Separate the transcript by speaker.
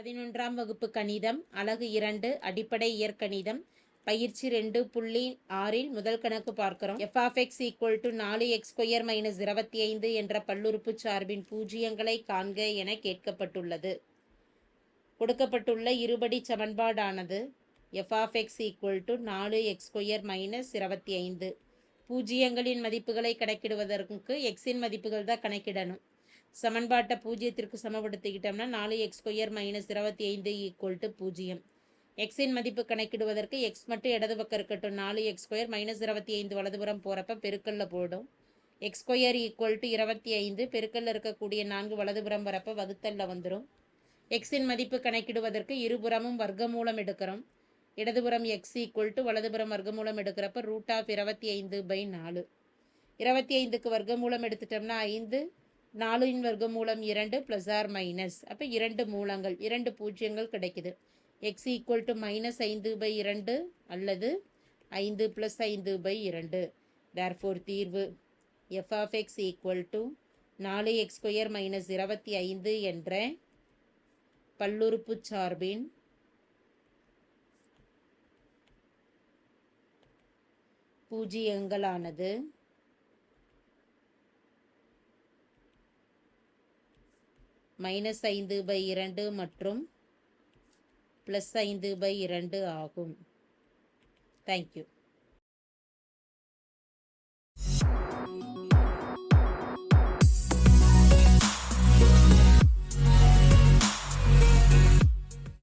Speaker 1: பதினொன்றாம் வகுப்பு கணிதம் அலகு இரண்டு அடிப்படை இயற்கணிதம் பயிற்சி ரெண்டு புள்ளி ஆறில் முதல் கணக்கு பார்க்கிறோம். F of x equal to நாலு எக்ஸ் ஸ்கொயர் மைனஸ் இருபத்தி ஐந்து என்ற பல்லுறுப்பு சார்பின் பூஜ்ஜியங்களை காண்க என கேட்கப்பட்டுள்ளது. கொடுக்கப்பட்டுள்ள இருபடி சமன்பாடானது f of x equal to நாலு எக்ஸ் ஸ்கொயர் மைனஸ் இருபத்தி ஐந்து பூஜ்ஜியங்களின் மதிப்புகளை கணக்கிடுவதற்கு எக்ஸின் மதிப்புகள் தான் கணக்கிடணும். சமன்பாட்டை பூஜ்ஜியத்திற்கு சமப்படுத்திக்கிட்டோம்னா நாலு எக்ஸ் ஸ்கொயர் மைனஸ் இருபத்தி ஐந்து ஈக்குவல் டு பூஜ்ஜியம் எக்ஸின் மதிப்பு கணக்கிடுவதற்கு எக்ஸ் மட்டும் இடது பக்கம் இருக்கட்டும். நாலு எக்ஸ் ஸ்கொயர் மைனஸ் இருபத்தி ஐந்து வலதுபுறம் போகிறப்ப பெருக்கல்ல போடும். எக்ஸ் ஸ்கொயர் ஈக்குவல் டு இருபத்தி ஐந்து பெருக்கல்ல இருக்கக்கூடிய நான்கு வலதுபுறம் வரப்ப வகுத்தல்ல வந்துடும் எக்ஸின் மதிப்பு கணக்கிடுவதற்கு இருபுறமும் வர்க்கமூலம் எடுக்கிறோம். இடதுபுறம் எக்ஸ் ஈக்குவல் டு வலதுபுறம் வர்க்கமூலம் எடுக்கிறப்ப ரூட் ஆஃப் இருபத்தி ஐந்து பை நாலு. இருபத்தி ஐந்துக்கு வர்க்கமூலம் எடுத்துட்டோம்னா ஐந்து நாலின் வர்க்கமூலம் இரண்டு ப்ளஸ் ஆர் மைனஸ் அப்போ இரண்டு மூலங்கள் இரண்டு பூஜ்ஜியங்கள் கிடைக்குது. எக்ஸ் ஈக்குவல் டு மைனஸ் ஐந்து பை இரண்டு அல்லது ஐந்து ப்ளஸ் ஐந்து பை இரண்டு. தேர்ஃபோர் தீர்வு f of x equal to நாலு எக்ஸ் ஸ்கொயர் மைனஸ் இருபத்தி ஐந்து என்ற பல்லுறுப்பு சார்பின் பூஜ்ஜியங்களானது மைனஸ் ஐந்து பை இரண்டு மற்றும் ப்ளஸ் ஐந்து பை இரண்டு ஆகும். தேங்க்யூ